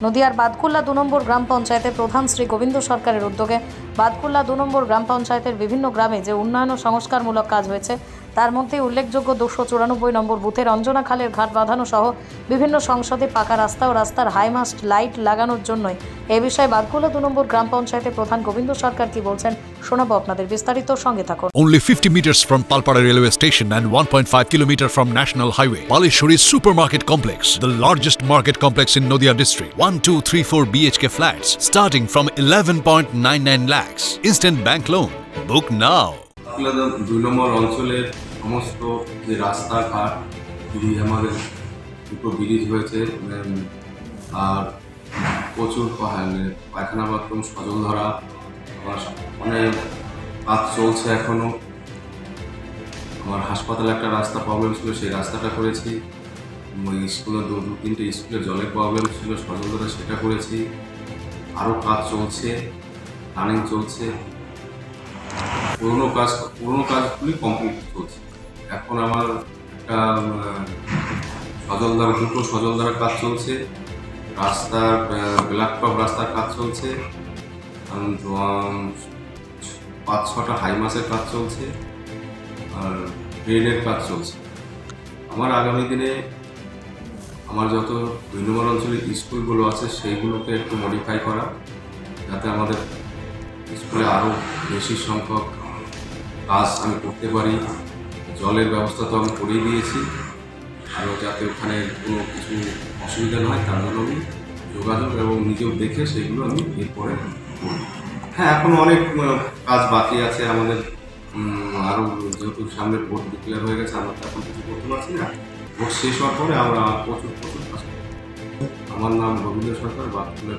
নদিয়ার বাদকুল্লা দু নম্বর গ্রাম পঞ্চায়েতে প্রধান শ্রী গোবিন্দ সরকারের উদ্যোগে বাদকুল্লা দু নম্বর গ্রাম পঞ্চায়েতের বিভিন্ন গ্রামে যে উন্নয়ন ও সংস্কারমূলক কাজ হয়েছে তার মধ্যে উল্লেখযোগ্য দুশো চুরানব্বই নম্বর বুথের অঞ্জনা খালের ঘাট বাঁধানো সহ বিভিন্ন সংসদে পাকা রাস্তা ও রাস্তার হাইমাস্ট লাইট লাগানোর জন্যই এ বিষয়ে বাদকুল্লা দু নম্বর গ্রাম পঞ্চায়েতের প্রধান গোবিন্দ সরকার কি বলছেন শোনাবো আপনাদের বিস্তারিত সঙ্গে থাকুন Only 50 meters from Palpara railway station and 1.5 kilometer from National Highway. Palishuri Supermarket Complex, the largest market complex in Noida district. 1, 2, 3, 4 BHK flats starting from 11.99 lakhs. Instant bank loan. Book now. Bankura দুই নম্বর অঞ্চলের সমস্ত যে রাস্তাঘাট আমাদের দুটো bridge হয়েছে আর প্রচুর পা- মানে পায়খানা বাথরুম সজল ধরা আমার অনেক কাজ চলছে এখনও আমার হাসপাতালে একটা রাস্তা প্রবলেম ছিল, সেই রাস্তাটা করেছি। ওই স্কুলে দু দু তিনটে স্কুলে জলের প্রবলেম ছিল সজল ধরা সেটা করেছি। আরও কাজ চলছে। রানিং চলছে। পুরোনো কাজ, পুরোনো কাজগুলি কমপ্লিট চলছে। এখন আমার একটা সজলদার দুটো সজলদার কাজ চলছে। রাস্তার ব্ল্যাক টপ রাস্তার কাজ চলছে। পাঁচ ছটা হাই মাসের কাজ চলছে। আর ট্রেনের কাজ চলছে। আমার আগামী দিনে আমার যত দুই নম্বর অঞ্চলের স্কুলগুলো আছে, সেইগুলোকে একটু মডিফাই করা। যাতে আমাদের স্কুলে আরও বেশি সংখ্যক কাজ আমি করতে পারি। জলের ব্যবস্থা তো আমি করেই দিয়েছি। আরও যাতে ওখানে কোনো কিছু অসুবিধা না হয়, তার জন্য আমি যোগাযোগ এবং নিজেও দেখে সেগুলো আমি এরপরে করব। হ্যাঁ এখন অনেক কাজ বাকি আছে আমাদের। আরও যেহেতু সামনে ভোট ডিক্লেয়ার হয়ে গেছে, আমরা তো এখন কিছু করতে পারছি না। ভোট শেষ হওয়ার পরে আমরা প্রচুর প্রচুর কাজ। আমার নাম রবীন্দ্র সরকার বাথরুমের